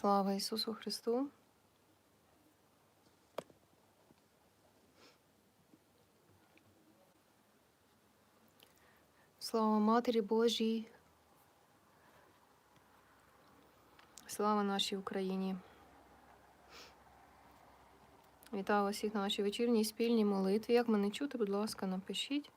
Слава Ісусу Христу! Слава Матері Божій! Слава нашій Україні! Вітаю всіх на нашій вечірній спільній молитві. Як мене чути, будь ласка, напишіть.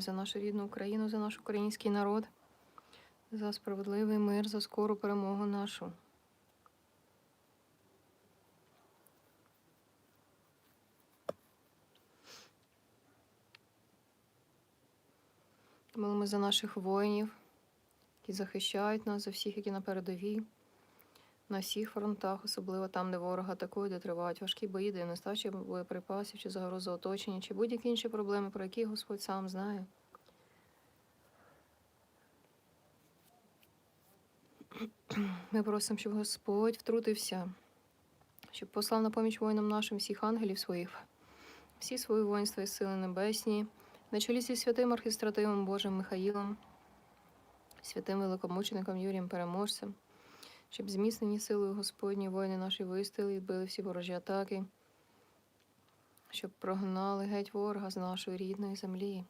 За нашу рідну Україну, за наш український народ, за справедливий мир, за скору перемогу нашу. Молимо за наших воїнів, які захищають нас, за всіх, які на передовій, на всіх фронтах, особливо там, де ворог атакує, де тривають важкі бої, де нестача боєприпасів чи загроза оточення, чи будь-які інші проблеми, про які Господь сам знає. Ми просимо, щоб Господь втрутився, щоб послав на поміч воїнам нашим всіх ангелів своїх, всі свої воїнства і сили небесні, на чолі зі святим архістративом Божим Михаїлом, святим великомучеником Юрієм Переможцем, щоб зміцнені силою Господні воїни наші вистояли і відбили всі ворожі атаки, щоб прогнали геть ворога з нашої рідної землі.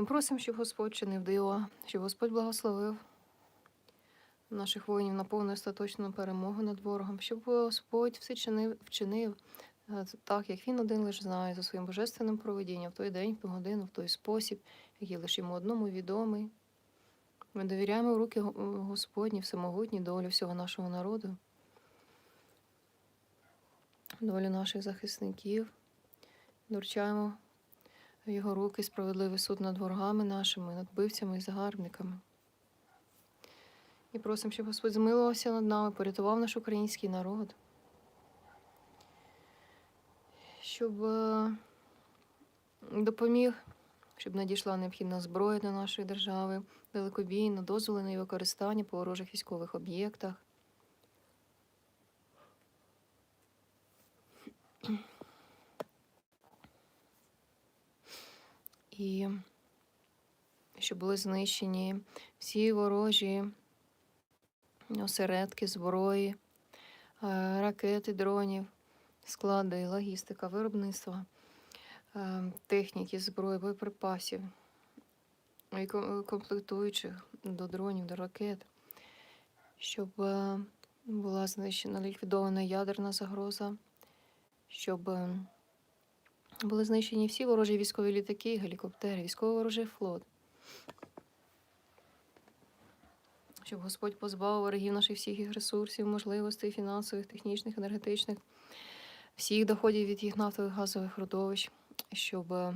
Ми просимо, щоб Господь чинив диво, щоб Господь благословив наших воїнів на повну остаточну перемогу над ворогом, щоб Господь все чинив, вчинив е, так, як він один лише знає за своїм божественним проведінням в той день, в ту годину, в той спосіб, який лише йому одному відомий. Ми довіряємо в руки Господні, всемогутні долю всього нашого народу, долю наших захисників, доручаємо в його руки справедливий суд над ворогами нашими, над бивцями і загарбниками. І просимо, щоб Господь змилувався над нами, порятував наш український народ, щоб е, допоміг, щоб надійшла необхідна зброя до нашої держави, далекобійно, дозволи на її використання по ворожих військових об'єктах. І щоб були знищені всі ворожі осередки зброї, е, ракети, дронів, склади, логістика, виробництва, е, техніки, зброї, боєприпасів комплектуючих до дронів, до ракет, щоб е, була знищена ліквідована ядерна загроза, щоб були знищені всі ворожі військові літаки, гелікоптери, військовий ворожий флот. Щоб Господь позбавив ворогів наших всіх їх ресурсів, можливостей фінансових, технічних, енергетичних, всіх доходів від їх нафтових газових родовищ, щоб е,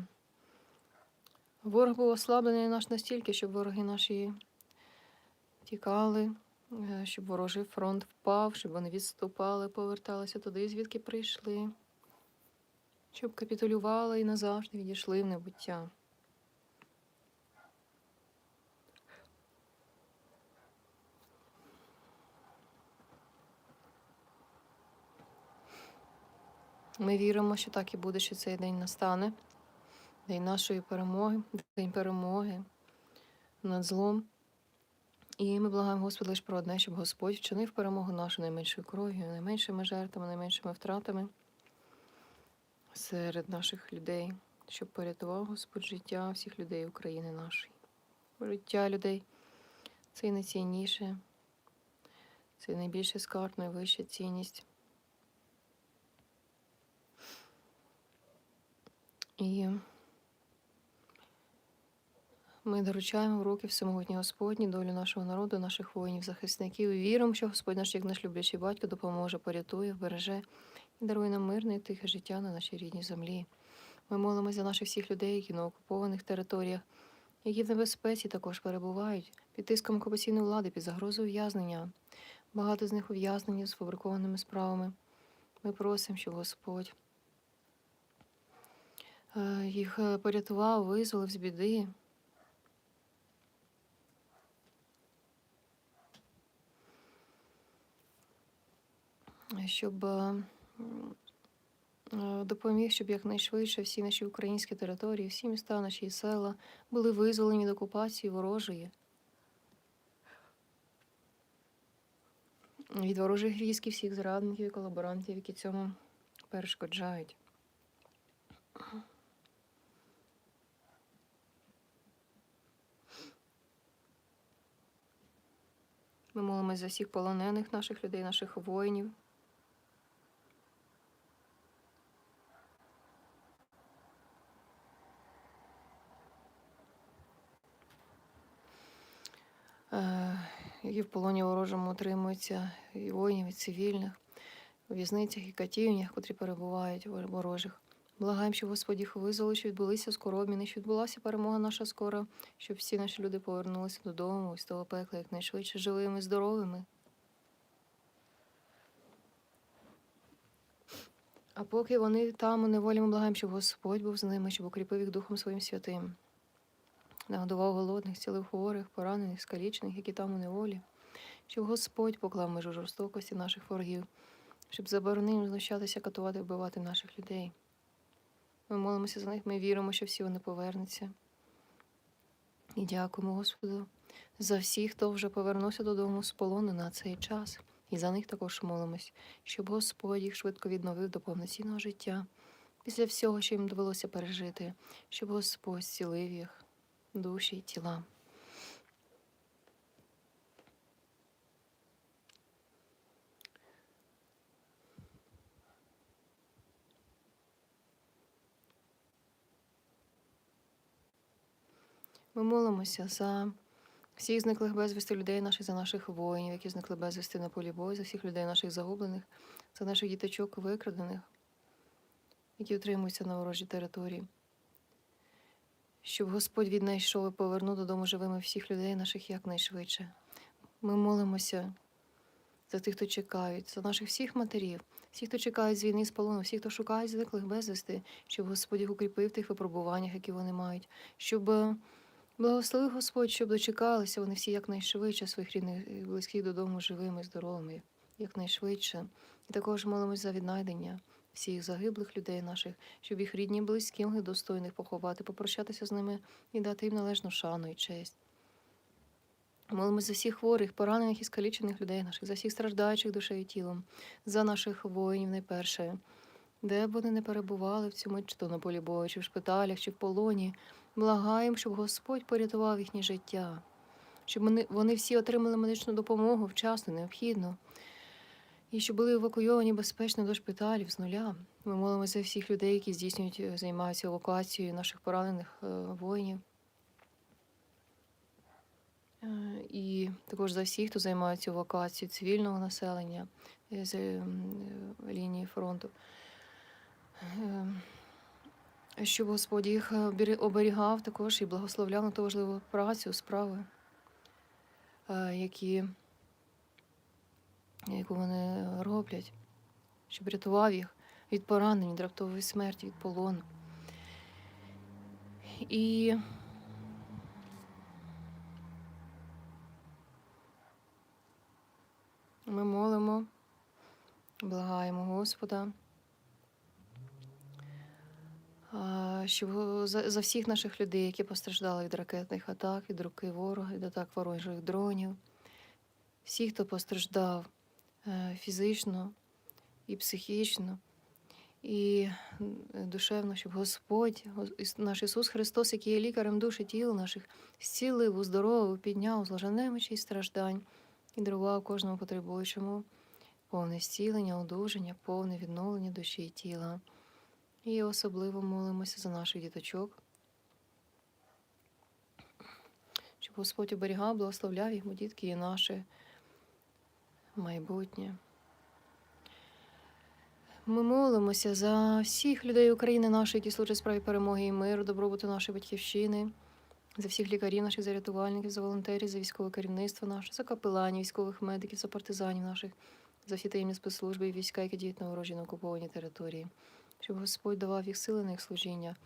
ворог був ослаблений наш настільки, щоб вороги наші тікали, е, щоб ворожий фронт впав, щоб вони відступали, поверталися туди, звідки прийшли, щоб капітулювали і назавжди відійшли в небуття. Ми віримо, що так і буде, що цей день настане. День нашої перемоги, день перемоги над злом. І ми благаємо Господа лише про одне, щоб Господь вчинив перемогу нашу найменшою кров'ю, найменшими жертвами, найменшими втратами серед наших людей, щоб порятував Господь життя всіх людей України нашої. Життя людей це найцінніше, це найбільше скарб, найвища цінність. І ми доручаємо в руки всемогутній Господні долю нашого народу, наших воїнів, захисників. І віримо, що Господь наш, як наш люблячий батько, допоможе, порятує, вбереже Даруй нам мирне і тихе життя на нашій рідній землі. Ми молимося за наших всіх людей, які на окупованих територіях, які в небезпеці також перебувають під тиском окупаційної влади під загрозою ув'язнення. Багато з них ув'язнені з фабрикованими справами. Ми просимо, щоб Господь е, їх порятував, визволив з біди. Щоб е, допоміг, щоб якнайшвидше всі наші українські території, всі міста, наші села були визволені від окупації ворожої. Від ворожих військ і всіх зрадників і колаборантів, які цьому перешкоджають. Ми молимось за всіх полонених наших людей, наших воїнів. Які в полоні ворожому утримуються і воїнів, і цивільних, у в'язницях і катівнях, котрі перебувають вор- ворожих. Благаємо, щоб Господь їх визволив, щоб відбулися скоро обміни, щоб відбулася перемога наша скоро, щоб всі наші люди повернулися додому з того пекла якнайшвидше живими, здоровими. А поки вони там у неволі, ми благаємо, щоб Господь був з ними, щоб укріпив їх Духом Своїм Святим. Нагодував голодних, цілив хворих, поранених, скалічених, які там у неволі, щоб Господь поклав межу жорстокості наших ворогів, щоб заборонив знущатися, катувати, вбивати наших людей. Ми молимося за них, ми віримо, що всі вони повернуться. І дякуємо Господу за всіх, хто вже повернувся додому з полону на цей час. І за них також молимось, щоб Господь їх швидко відновив до повноцінного життя після всього, що їм довелося пережити, щоб Господь зцілив їх, душі й тіла. Ми молимося за всіх зниклих безвісти людей наших, за наших воїнів, які зникли безвісти на полі бою, за всіх людей наших загублених, за наших діточок викрадених, які утримуються на ворожій території. Щоб Господь віднайшов і повернув додому живими всіх людей наших якнайшвидше. Ми молимося за тих, хто чекають, за наших всіх матерів, всіх, хто чекають з війни з полону, всіх, хто шукає зниклих безвісти, щоб Господь їх укріпив в тих випробуваннях, які вони мають, щоб е, Благослови Господь, щоб дочекалися вони всі якнайшвидше своїх рідних і близьких додому живими, здоровими, якнайшвидше. І також молимось за віднайдення всіх загиблих людей наших, щоб їх рідні, близькі могли достойних поховати, попрощатися з ними і дати їм належну шану і честь. Молимось за всіх хворих, поранених і скалічених людей наших, за всіх страждаючих душею і тілом, за наших воїнів найперше, де б вони не перебували в цьому, чи то на полі бою, чи в шпиталях, чи в полоні. Благаємо, щоб Господь порятував їхнє життя, щоб вони всі отримали медичну допомогу вчасно, необхідно, і щоб були евакуйовані безпечно до шпиталів з нуля. Ми молимося всіх людей, які здійснюють, е, займаються евакуацією наших поранених е, воїнів. Е, І також за всіх, хто займається евакуацією цивільного населення з лінії фронту. Щоб Господь їх оберігав також і благословляв на ту важливу працю, справи, які, яку вони роблять, щоб рятував їх від поранень, від раптової смерті, від полону. І ми молимо, благаємо Господа. щоб за, всіх наших людей, які постраждали від ракетних атак, від руки ворога, від атак ворожих дронів, всі, хто постраждав фізично і психічно, і душевно, щоб Господь, наш Ісус Христос, який є лікарем душ і тіл наших, зцілив, уздоровив, підняв з ложанемичі страждань і дарував кожному потребуючому повне зцілення, одужання, повне відновлення душі і тіла. І особливо молимося за наших діточок, щоб Господь оберігав, благословляв їх, бо дітки є наше майбутнє. Ми молимося за всіх людей України нашої, які служать справі перемоги і миру, добробуту нашої батьківщини, за всіх лікарів наших, за рятувальників, за волонтерів, за військове керівництво наше, за капеланів, військових медиків, за партизанів наших, за всі таємні спецслужби і війська, які діють на ворожі на окупованій території щоб Господь давав їх сили на їх служіння,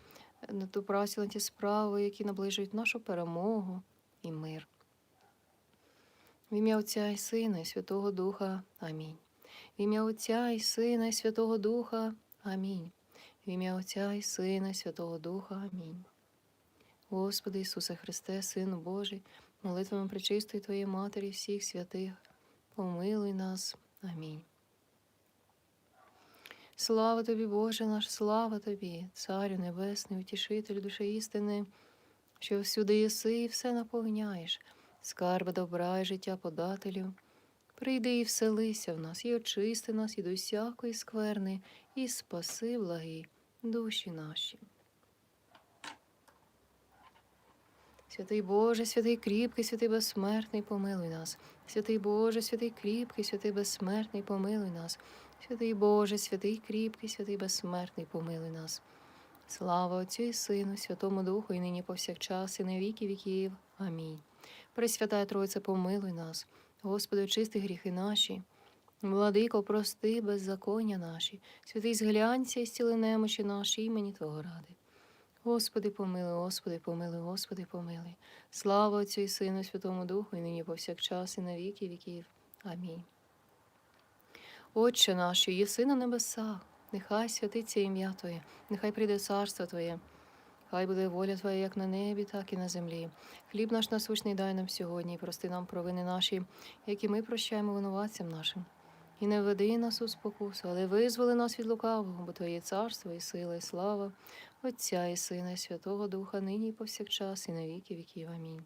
на ту працю, на ті справи, які наближують нашу перемогу і мир. В ім'я Отця і Сина, і Святого Духа. Амінь. В ім'я Отця і Сина, і Святого Духа. Амінь. В ім'я Отця і Сина, і Святого Духа. Амінь. Господи Ісусе Христе, Сину Божий, молитвами пречистої Твоєї Матері, всіх святих, помилуй нас. Амінь. Слава тобі, Боже наш, слава тобі, Царю Небесний, утішителю душі істини, що всюди єси і все наповняєш, скарби добра і життя подателю. Прийди і вселися в нас, і очисти нас від усякої скверни, і спаси благі душі наші. Святий Боже, святий кріпкий, святий безсмертний, помилуй нас. Святий Боже, святий кріпкий, святий безсмертний, помилуй нас. Святий Боже, святий кріпкий, святий безсмертний, помилуй нас. Слава Отцю і Сину, Святому Духу, і нині повсякчас, і на віки віків. Амінь. Пресвятая Тройця, помилуй нас. Господи, очисти гріхи наші. Владико, прости беззаконня наші, святий зглянься і стіли немочі наші імені Твого ради. Господи, помилуй, Господи, помилуй, Господи, помилуй. Слава Отцю і Сину, Святому Духу, і нині повсякчас, і на віки віків. Амінь. Отче наш, єси на небесах, нехай святиться ім'я Твоє, нехай прийде царство Твоє. Хай буде воля Твоя як на небі, так і на землі. Хліб наш насущний дай нам сьогодні, і прости нам провини наші, які ми прощаємо винуватцям нашим. І не веди нас у спокусу, але визволи нас від лукавого, бо Твоє царство і сила, і слава, Отця і Сина, і Святого Духа, нині і повсякчас, і на віки віків. Амінь.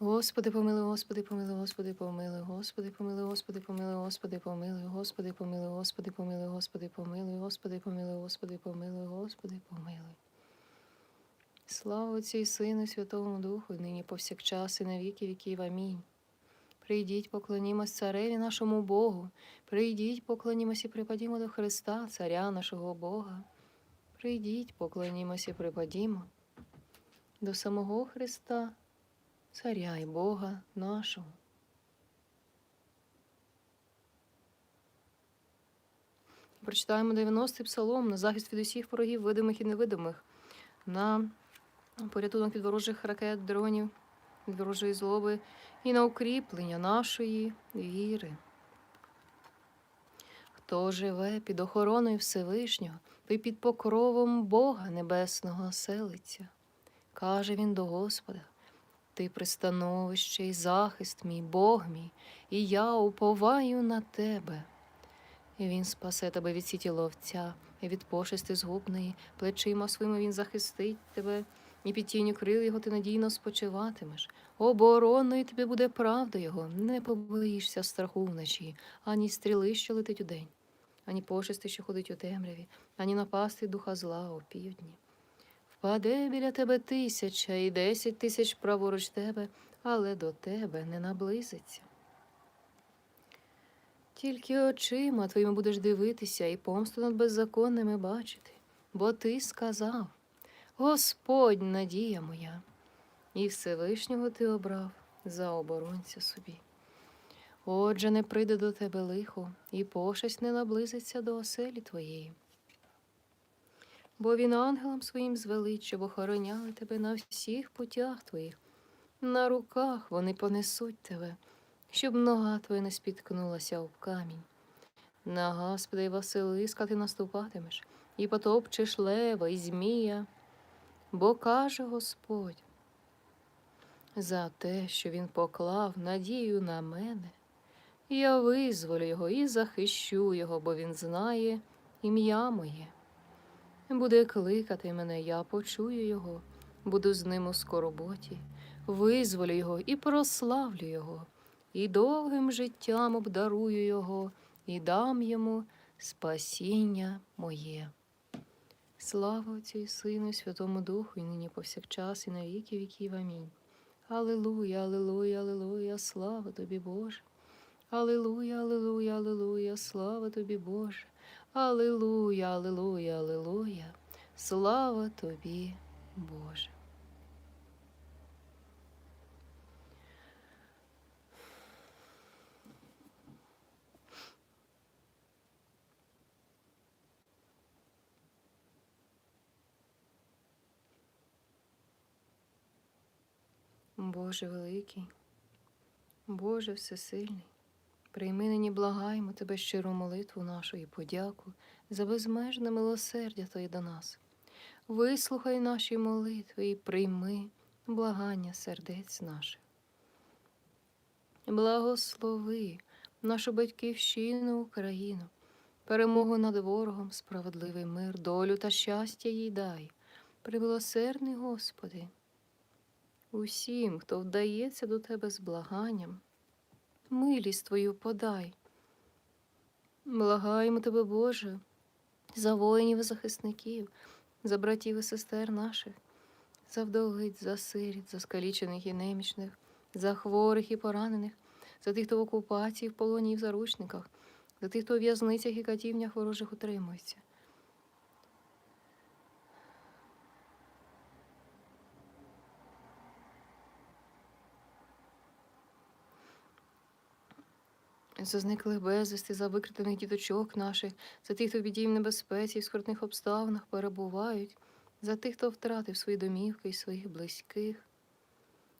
Господи, помилуй, Господи, помилуй, Господи, помилуй, Господи, помилуй, Господи, помилуй, Господи, помилуй, Господи, помилуй, Господи, помилуй, Господи, помилуй, Господи, помилуй, Господи, помилуй, Господи, помилуй. Слава Отцю і Сину, Святому Духу, нині повсякчас, і на віки віків. Амінь. Прийдіть, поклонімось цареві нашому Богу. Прийдіть, поклонімось і припадімо до Христа, Царя нашого Бога. Прийдіть, поклонімось і припадімо до самого Христа, Царя і Бога нашого. Прочитаємо 90-й псалом на захист від усіх ворогів, видимих і невидимих, на порятунок від ворожих ракет, дронів, від ворожої злоби і на укріплення нашої віри. Хто живе під охороною Всевишнього, той під покровом Бога Небесного селиться. Каже він до Господа: Ти пристановище і захист мій, Бог мій, і я уповаю на тебе. І він спасе тебе від сіті ловця, і від пошести згубної, плечима своїми він захистить тебе, і під тінню крил його ти надійно спочиватимеш. Обороною тобі буде правда його, не побоїшся страху вночі, ані стріли, що летить удень, ані пошести, що ходить у темряві, ані напасти духа зла у півдні. Впаде біля тебе тисяча і десять тисяч праворуч тебе, але до тебе не наблизиться. Тільки очима твоїми будеш дивитися і помсту над беззаконними бачити, бо ти сказав Господь надія моя, і Всевишнього ти обрав за оборонця собі. Отже, не прийде до тебе лихо, і пошесть не наблизиться до оселі твоєї. Бо він ангелам своїм звелить, щоб охороняли тебе на всіх путях твоїх, на руках вони понесуть тебе, щоб нога твоя не спіткнулася об камінь. На Господа і Василиска ти наступатимеш, і потопчеш лева і змія, бо каже Господь, за те, що він поклав надію на мене, я визволю його і захищу його, бо він знає ім'я моє. Буде кликати мене, я почую його, буду з ним у скорботі, визволю його і прославлю його, і довгим життям обдарую його, і дам йому спасіння моє. Слава Отцю і Сину, Святому Духу, і нині повсякчас, і на віки віків. Амінь. Аллилуйя, аллилуйя, аллилуйя, слава тобі, Боже. Аллилуйя, аллилуйя, аллилуйя, слава тобі, Боже. Аллилуйя, аллилуйя, аллилуйя, слава тобі, Боже. Боже великий, Боже всесильний, Прийми нині благаємо тебе щиру молитву нашу і подяку за безмежне милосердя Твоє до нас. Вислухай наші молитви і прийми благання сердець наших. Благослови нашу батьківщину Україну, перемогу над ворогом, справедливий мир, долю та щастя їй дай. Примилосердний Господи, усім, хто вдається до Тебе з благанням, милість Твою подай. Благаємо Тебе, Боже, за воїнів і захисників, за братів і сестер наших, за вдовиць, за сиріт, за скалічених і немічних, за хворих і поранених, за тих, хто в окупації, в полоні і в заручниках, за тих, хто у в'язницях і катівнях ворожих утримується. За зниклих безвісти, за викритих діточок наших, за тих, хто в біді в небезпеці, і в скрутних обставинах перебувають, за тих, хто втратив свої домівки і своїх близьких,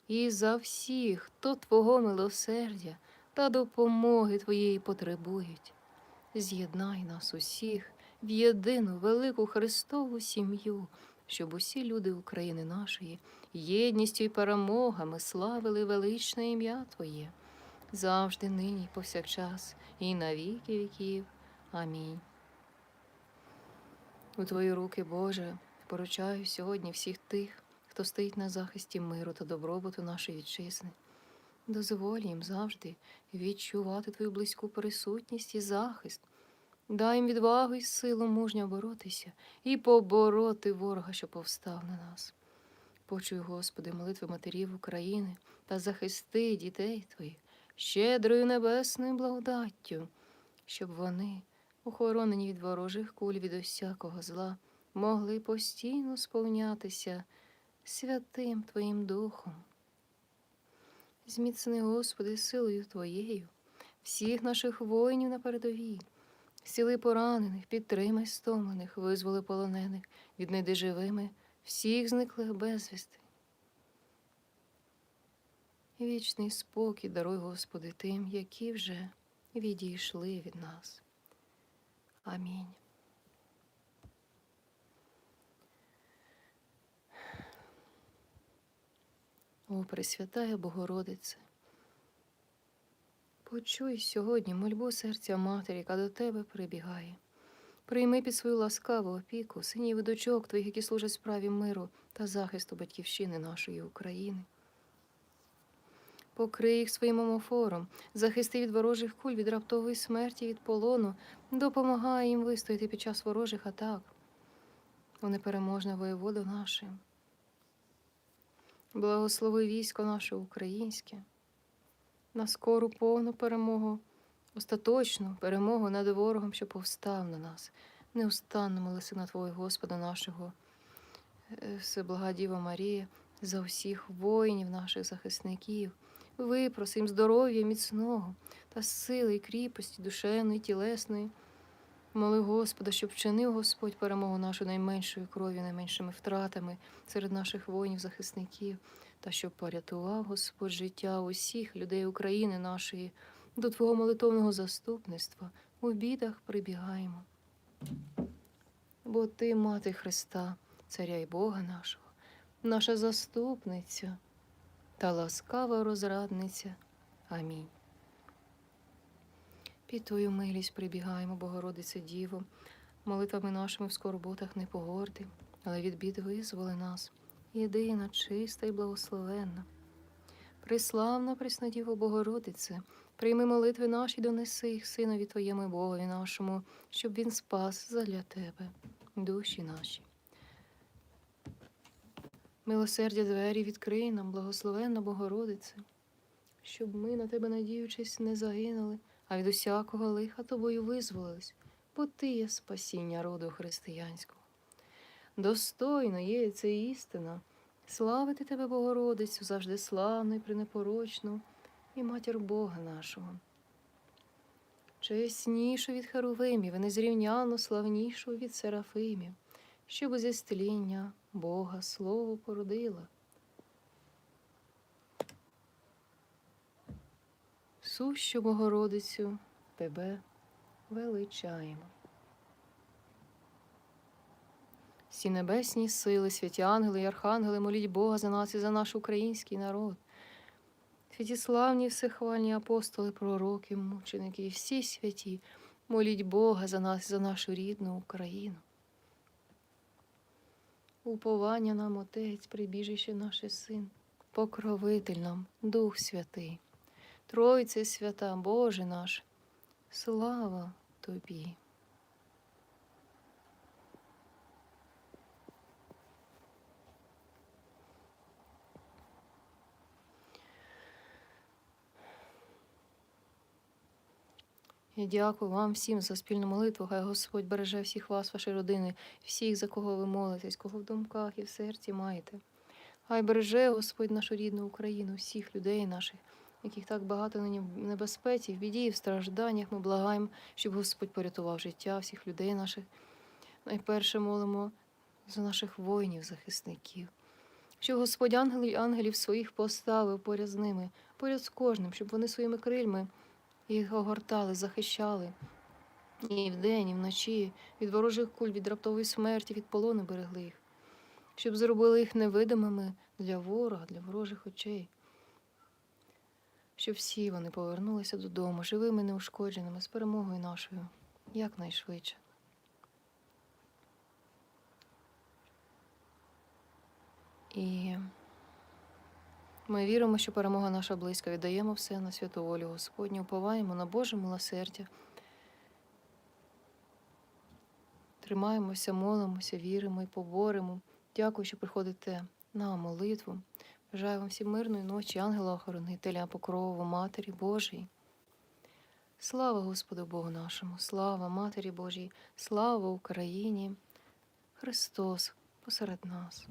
і за всіх, хто Твого милосердя та допомоги Твоєї потребують. З'єднай нас усіх в єдину велику Христову сім'ю, щоб усі люди України нашої єдністю і перемогами славили величне ім'я Твоє завжди, нині, повсякчас, і на віки віків. Амінь. У Твої руки, Боже, поручаю сьогодні всіх тих, хто стоїть на захисті миру та добробуту нашої вітчизни. Дозволь їм завжди відчувати Твою близьку присутність і захист. Дай їм відвагу і силу мужньо боротися і побороти ворога, що повстав на нас. Почуй, Господи, молитви матерів України та захисти дітей Твоїх щедрою небесною благодаттю, щоб вони, охоронені від ворожих куль від усякого зла, могли постійно сповнятися святим Твоїм Духом. Зміцни, Господи, силою Твоєю, всіх наших воїнів на передовій, сіли поранених, підтримай стомлених, визволи полонених, віднайди живими всіх зниклих безвісти. Вічний спокій даруй, Господи, тим, які вже відійшли від нас. Амінь. О, Пресвятая Богородице, почуй сьогодні мольбу серця матері, яка до тебе прибігає. Прийми під свою ласкаву опіку синів і дочок твоїх, які служать справі миру та захисту батьківщини нашої України. Покрий їх своїм омофором, захисти від ворожих куль, від раптової смерті, від полону, допомагай їм вистояти під час ворожих атак. О непереможне воєводу наше. Благослови військо наше українське, на скору повну перемогу, остаточну перемогу над ворогом, що повстав на нас. Неустанно молися на Твого Господа нашого, е, Всеблага Діва Марія, за всіх воїнів наших захисників. Випросим здоров'я міцного та сили і кріпості душевної, тілесної. Моли Господа, щоб вчинив Господь перемогу нашу найменшою кров'ю, найменшими втратами серед наших воїнів-захисників, та щоб порятував Господь життя усіх людей України нашої, до Твого молитовного заступництва у бідах прибігаємо. Бо Ти, Мати Христа, Царя і Бога нашого, наша заступниця та ласкава розрадниця. Амінь. Під Твою милість прибігаємо, Богородице Діво, молитвами нашими в скорботах не погорди, але від бід визволи нас, єдина, чиста і благословенна. Приславна Преснодіво Богородице, прийми молитви наші, донеси їх Синові Твоєму Богові нашому, щоб Він спас задля Тебе, душі наші. Милосердя двері відкрий нам, благословенна Богородице, щоб ми, на тебе надіючись, не загинули, а від усякого лиха тобою визволились, бо ти є спасіння роду християнського. Достойно є це істина, славити тебе, Богородицю, завжди славну і пренепорочну, і матір Бога нашого. Чеснішу від Херувимів і незрівняно славнішу від Серафимів, щоб зі стління Бога Слово породила. Всесущу Богородицю, Тебе величаємо. Всі небесні сили, святі ангели і архангели, моліть Бога за нас і за наш український народ. Святі славні всехвальні апостоли, пророки, мученики і всі святі, моліть Бога за нас і за нашу рідну Україну. Уповання нам, Отець, прибіжище наше Син, покровитель нам, Дух Святий, Тройце свята, Боже наш, слава Тобі. Я дякую вам всім за спільну молитву. Хай Господь береже всіх вас, ваші родини, всіх, за кого ви молитесь, кого в думках і в серці маєте. Хай береже Господь нашу рідну Україну, всіх людей наших, яких так багато нині в небезпеці, в біді, і в стражданнях. Ми благаємо, щоб Господь порятував життя всіх людей наших. Найперше молимо за наших воїнів, захисників. Щоб Господь ангелів, ангелів своїх поставив поряд з ними, поряд з кожним, щоб вони своїми крильми їх огортали, захищали. І вдень, і вночі, від ворожих куль, від раптової смерті, від полону берегли їх, щоб зробили їх невидимими для ворога, для ворожих очей. Щоб всі вони повернулися додому, живими, неушкодженими, з перемогою нашою, якнайшвидше. І ми віримо, що перемога наша близька. Віддаємо все на святу волю Господню, уповаємо на Боже милосердя. Тримаємося, молимося, віримо і поборемо. Дякую, що приходите на молитву. Бажаю вам всім мирної ночі, ангела-охоронителя, покрову, Матері Божій. Слава Господу Богу нашому, слава Матері Божій, слава Україні! Христос посеред нас.